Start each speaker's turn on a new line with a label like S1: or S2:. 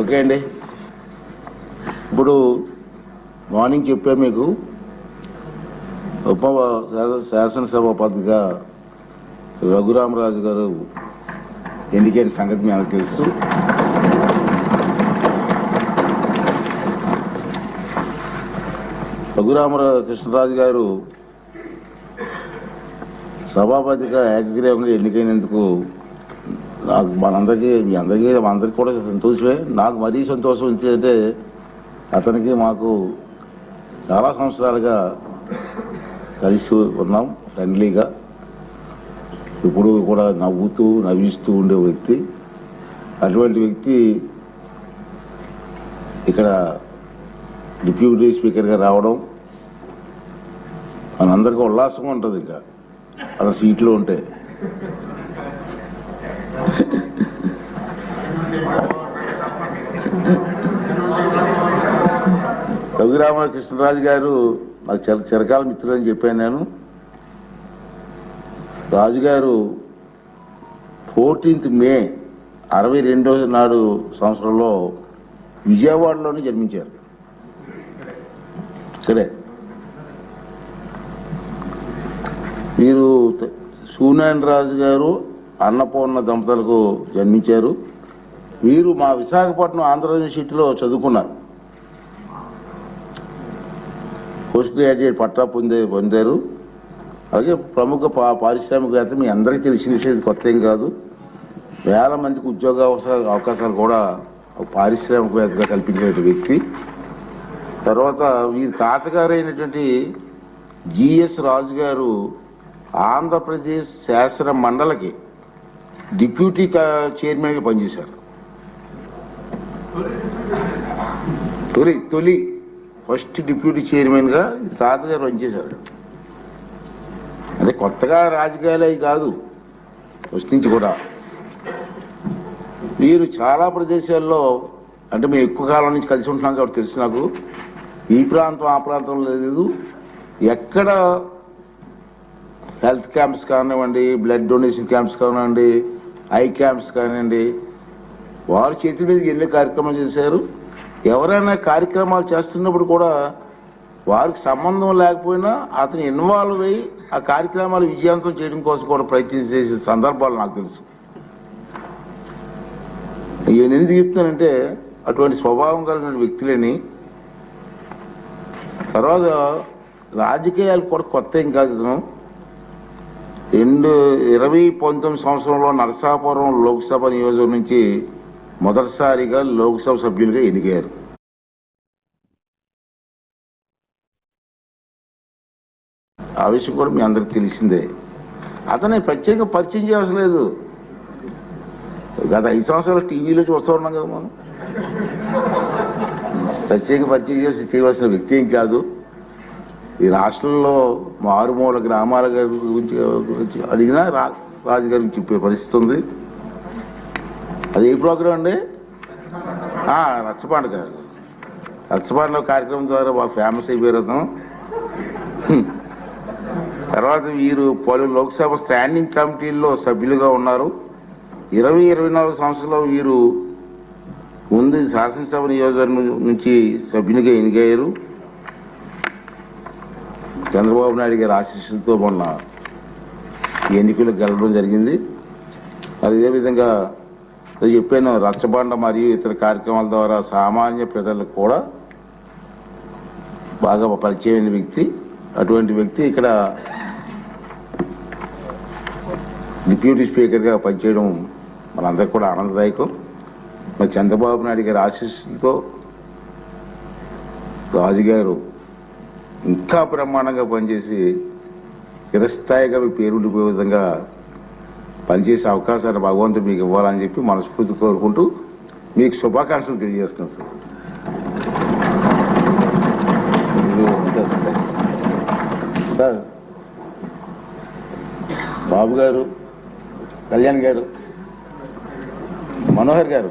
S1: Okay అండి. ఇప్పుడు morning చెప్పా మీకు ఉప శాసనసభ పద్ధతిగా రఘురామరాజు గారు ఎన్నికైన సంగతి మీ అందరికీ తెలుసు. రఘురామరా కృష్ణరాజు గారు సభాపతిగా ఏకగ్రీవంగా ఎన్నికైనందుకు నాకు మనందరికీ మీ అందరికీ అందరికీ కూడా సంతోషమే. నాకు మరీ సంతోషం ఏంటంటే అతనికి మాకు చాలా సంవత్సరాలుగా కలిసి ఉన్నాం ఫ్రెండ్లీగా. ఇప్పుడు కూడా నవ్వుతూ నవ్విస్తూ ఉండే వ్యక్తి. అటువంటి వ్యక్తి ఇక్కడ డిప్యూటీ స్పీకర్గా రావడం మనందరికీ ఉల్లాసంగా ఉంటుంది ఇంకా. అతను సీట్లో ఉంటే. రఘురామకృష్ణరాజు గారు నాకు చిర చిరకాల మిత్రులని చెప్పాను నేను. రాజుగారు ఫోర్టీన్త్ మే అరవై రెండో నాడు సంవత్సరంలో విజయవాడలోనే జన్మించారు. ఇక్కడే. వీరు సూనారాయణ రాజు గారు అన్నపూర్ణ దంపతులకు జన్మించారు. వీరు మా విశాఖపట్నం ఆంధ్ర యూనివర్సిటీలో చదువుకున్నారు. పోస్ట్ గ్రాడ్యుయేట్ పట్టా పొందే పొందారు. అలాగే ప్రముఖ పా- పారిశ్రామికవేత్త మీ అందరికీ తెలిసిన విషయం కొత్త ఏం కాదు. వేల మందికి ఉద్యోగ అవకాశాలు కూడా ఒక పారిశ్రామికవేత్తగా కల్పించిన వ్యక్తి. తర్వాత వీరి తాతగారు అయినటువంటి జిఎస్ రాజు గారు ఆంధ్రప్రదేశ్ శాసన మండలికి డిప్యూటీ కా- చైర్మన్గా పనిచేశారు. తొలి తొలి ఫస్ట్ డిప్యూటీ చైర్మన్గా తాతగారు పనిచేశారు. అంటే కొత్తగా రాజకీయాలు అవి కాదు ఫస్ట్ నుంచి కూడా. వీరు చాలా ప్రదేశాల్లో అంటే మేము ఎక్కువ కాలం నుంచి కలిసి ఉంటున్నాం కాబట్టి తెలుసు నాకు. ఈ ప్రాంతం ఆ ప్రాంతం లేదు. ఎక్కడ హెల్త్ క్యాంప్స్ కానివ్వండి బ్లడ్ డొనేషన్ క్యాంప్స్ కానివ్వండి ఐ క్యాంప్స్ కానివ్వండి వారు చేతి మీదకి ఎన్ని కార్యక్రమాలు చేశారు? ఎవరైనా కార్యక్రమాలు చేస్తున్నప్పుడు కూడా వారికి సంబంధం లేకపోయినా అతను ఇన్వాల్వ్ అయ్యి ఆ కార్యక్రమాలు విజయవంతం చేయడం కోసం కూడా ప్రయత్నం చేసే సందర్భాలు నాకు తెలుసు. నేను ఎందుకు చెప్తానంటే అటువంటి స్వభావం కలిగిన వ్యక్తులని తర్వాత రాజకీయాలు కూడా కొత్త ఏం కాదు ఇతను రెండు ఇరవై పంతొమ్మిది సంవత్సరంలో నరసాపురం లోక్సభ నియోజకవర్గం నుంచి మొదటిసారిగా లోక్సభ సభ్యులుగా ఎన్నికయ్యారు. ఆ విషయం కూడా మీ అందరికి తెలిసిందే. అతన్ని ప్రత్యేక పరిచయం చేయవలసిన లేదు. గత ఐదు సంవత్సరాలు టీవీలో చూస్తూ ఉన్నాం కదా మనం. ప్రత్యేక పరిచయం చేసి చేయవలసిన వ్యక్తి ఏం కాదు. ఈ రాష్ట్రంలో మారుమూల గ్రామాల గురించి గురించి అడిగినా రా రాజుగారి చెప్పే పరిస్థితి ఉంది. అది ఏ ప్రోగ్రాం అండి? ఆ, రచ్చ కార్యక్రమం ద్వారా బాగా ఫేమస్ అయిపోయారు తర్వాత వీరు పలు లోక్సభ స్టాండింగ్ కమిటీల్లో సభ్యులుగా ఉన్నారు. ఇరవై ఇరవై నాలుగు సంవత్సరంలో వీరు ముందు శాసనసభ నియోజకవర్గం నుంచి సభ్యునిగా ఎన్నికయ్యారు. చంద్రబాబు నాయుడు గారి ఆశీస్సులతో మొన్న ఎన్నికలు ఎన్నికలకు గెలవడం జరిగింది. అదేవిధంగా చెప్పాను రచ్చబండ మరియు ఇతర కార్యక్రమాల ద్వారా సామాన్య ప్రజలకు కూడా బాగా పరిచయమైన వ్యక్తి. అటువంటి వ్యక్తి ఇక్కడ డిప్యూటీ స్పీకర్గా పనిచేయడం మనందరికి కూడా ఆనందదాయకం. మరి చంద్రబాబు నాయుడు గారి ఆశీస్సులతో రాజుగారు ఇంకా బ్రహ్మాండంగా పనిచేసి చిరస్థాయిగా మీ పేరు ఉండిపోయే విధంగా పనిచేసే అవకాశాన్ని భగవంతుడు మీకు ఇవ్వాలని చెప్పి మనస్ఫూర్తి కోరుకుంటూ మీకు శుభాకాంక్షలు తెలియజేస్తున్నాను సార్ సార్. సార్ బాబు గారు కళ్యాణ్ గారు మనోహర్ గారు